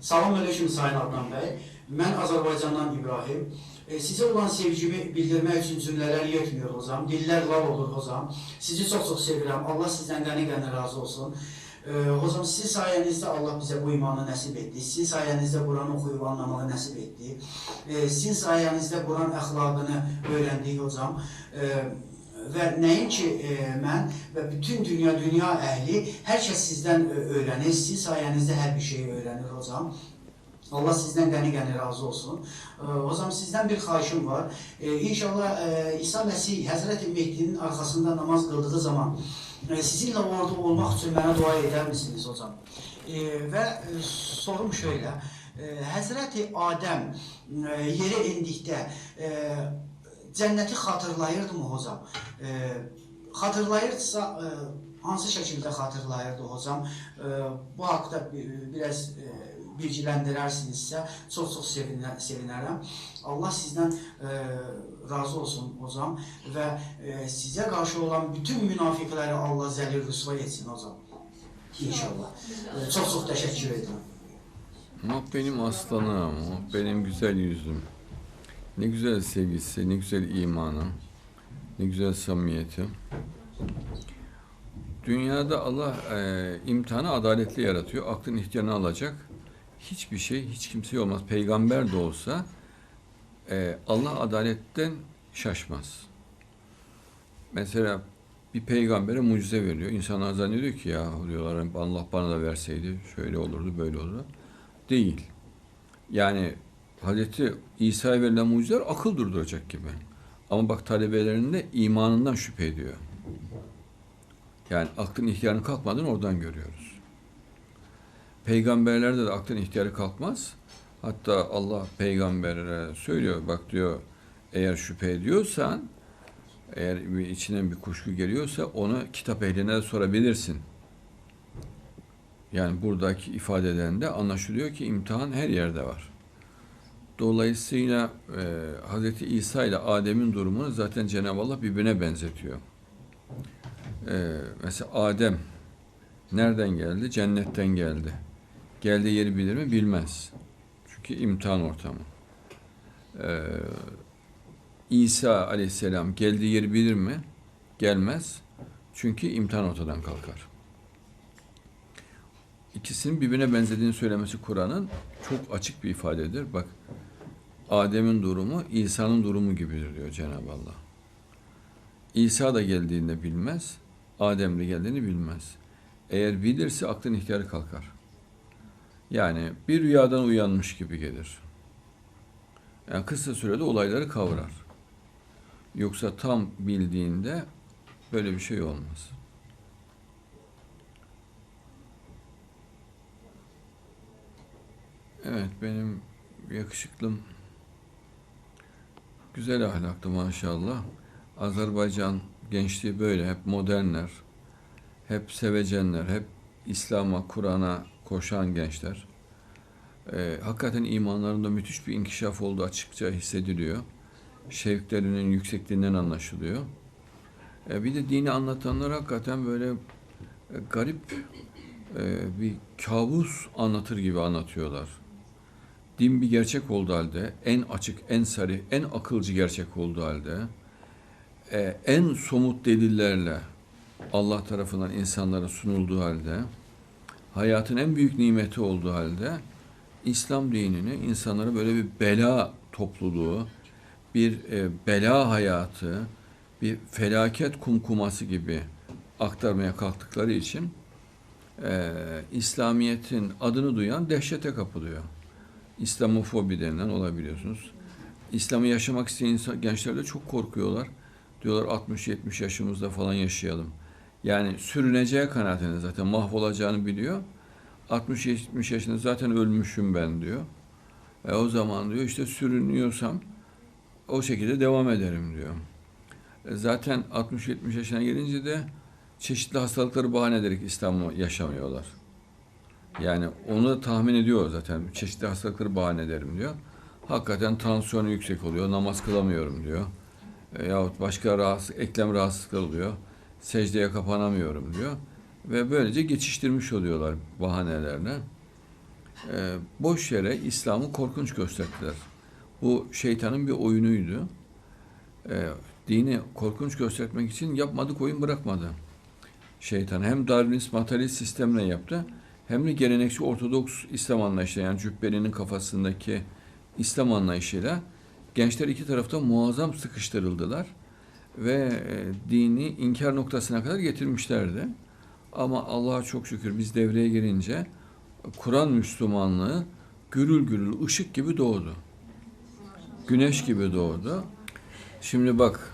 Salam aleyküm Sayın Adnan Bəy. Mən Azərbaycandan İbrahim. E, sizə olan sevgimi bildirmək üçün cümlələr yetmiyor hocam. Dillər lal olur hocam. Sizi çox-çox sevirəm. Allah sizdən qəni-qəni razı olsun. E, hocam sizin sayənizdə Allah bizə bu imanı nəsib etdi. Sizin sayənizdə Quran oxuyub anlamağı nəsib etdi. E, sizin sayənizdə Quran əxlaqını öyrəndik hocam. E, və nəinki e, mən və bütün dünya dünya əhli hər kəs sizdən ö- öyrənir. Sizin sayənizdə hər bir şeyi öyrənir hocam. Allah sizdən qəni-qəni razı olsun. E, hocam sizdən bir xahişim var. E, inşallah e, İsa Məsih Həzrəti Mehdinin arxasında namaz qıldığı zaman e, sizinlə orada olmaq üçün mənə dua edər misiniz hocam? E, və e, sorum şöyle. E, Həzrəti Adəm e, yerə endikdə e, cənnəti xatırlayırdı mı hocam? E, xatırlayırdısa e, hansı şəkildə xatırlayırdı hocam? E, bu haqqda bir- biraz e, bilgiləndirərsinizsə çox-çox sevinə, sevinərəm. Allah sizdən e, razı olsun hocam və e, sizə qarşı olan bütün münafiqləri Allah zəlil rüsva etsin hocam. İnşallah. E, çok-çok teşekkür ederim. O benim aslanım, o benim güzel yüzüm. Ne güzel sevgisi, ne güzel imanı, ne güzel samimiyeti. Dünyada Allah e, imtihanı adaletli yaratıyor. Aklın ihtiyarını alacak. Hiçbir şey, hiç kimse olmaz. Peygamber de olsa e, Allah adaletten şaşmaz. Mesela bir peygambere mucize veriyor. İnsanlar zannediyor ki ya diyorlar Allah bana da verseydi şöyle olurdu böyle olurdu. Değil. Yani Hazreti İsa'ya verilen mucizeler akıl durduracak gibi. Ama bak talebelerinde imanından şüphe ediyor. Yani aklın ihtiyarını kalkmadan oradan görüyoruz. Peygamberlerde de aklın ihtiyarı kalkmaz. Hatta Allah peygambere söylüyor bak diyor eğer şüphe ediyorsan eğer bir içinden bir kuşku geliyorsa onu kitap ehline sorabilirsin. Yani buradaki ifadeden de anlaşılıyor ki imtihan her yerde var. Dolayısıyla e, Hz. İsa ile Adem'in durumunu zaten Cenab-ı Allah birbirine benzetiyor. E, mesela Adem nereden geldi? Cennetten geldi. Geldiği yeri bilir mi? Bilmez. Çünkü imtihan ortamı. E, İsa aleyhisselam geldiği yeri bilir mi? Gelmez. Çünkü imtihan ortadan kalkar. İkisinin birbirine benzediğini söylemesi Kur'an'ın çok açık bir ifadedir. Bak Adem'in durumu İsa'nın durumu gibidir diyor Cenab-ı Allah. İsa da geldiğinde bilmez, Adem de geldiğini bilmez. Eğer bilirse aklın ihtiyarı kalkar. Yani bir rüyadan uyanmış gibi gelir. Yani kısa sürede olayları kavrar. Yoksa tam bildiğinde böyle bir şey olmaz. Evet benim yakışıklım güzel ahlaklı maşallah. Azerbaycan gençliği böyle hep modernler, hep sevecenler, hep İslam'a, Kur'an'a koşan gençler. Ee, hakikaten imanlarında müthiş bir inkişaf olduğu açıkça hissediliyor. Şevklerinin yüksekliğinden anlaşılıyor. Ee, bir de dini anlatanlar hakikaten böyle e, garip e, bir kabus anlatır gibi anlatıyorlar. Din bir gerçek olduğu halde, en açık, en sarı, en akılcı gerçek olduğu halde, e, en somut delillerle Allah tarafından insanlara sunulduğu halde, hayatın en büyük nimeti olduğu halde, İslam dinini insanlara böyle bir bela topluluğu, bir e, bela hayatı, bir felaket kumkuması gibi aktarmaya kalktıkları için e, İslamiyet'in adını duyan dehşete kapılıyor. İslamofobi denilen olabiliyorsunuz. İslam'ı yaşamak isteyen insan, gençler de çok korkuyorlar. Diyorlar 60-70 yaşımızda falan yaşayalım. Yani sürüneceği kanaatinde zaten mahvolacağını biliyor. 60-70 yaşında zaten ölmüşüm ben diyor. E o zaman diyor işte sürünüyorsam o şekilde devam ederim diyor. E zaten 60-70 yaşına gelince de çeşitli hastalıkları bahane ederek İslam'ı yaşamıyorlar. Yani onu da tahmin ediyor zaten. Çeşitli hastalıkları bahane ederim diyor. Hakikaten tansiyonu yüksek oluyor. Namaz kılamıyorum diyor. E, yahut başka rahatsız, eklem rahatsızlıkları oluyor. Secdeye kapanamıyorum diyor. Ve böylece geçiştirmiş oluyorlar bahanelerine. e, boş yere İslam'ı korkunç gösterdiler. Bu şeytanın bir oyunuydu. E, dini korkunç göstermek için yapmadık oyun bırakmadı. Şeytan hem Darwinist materyalist sistemle yaptı hem de gelenekçi Ortodoks İslam anlayışıyla yani cübbelinin kafasındaki İslam anlayışıyla gençler iki tarafta muazzam sıkıştırıldılar ve e, dini inkar noktasına kadar getirmişlerdi. Ama Allah'a çok şükür biz devreye girince Kur'an Müslümanlığı gürül gürül ışık gibi doğdu. Güneş gibi doğdu. Şimdi bak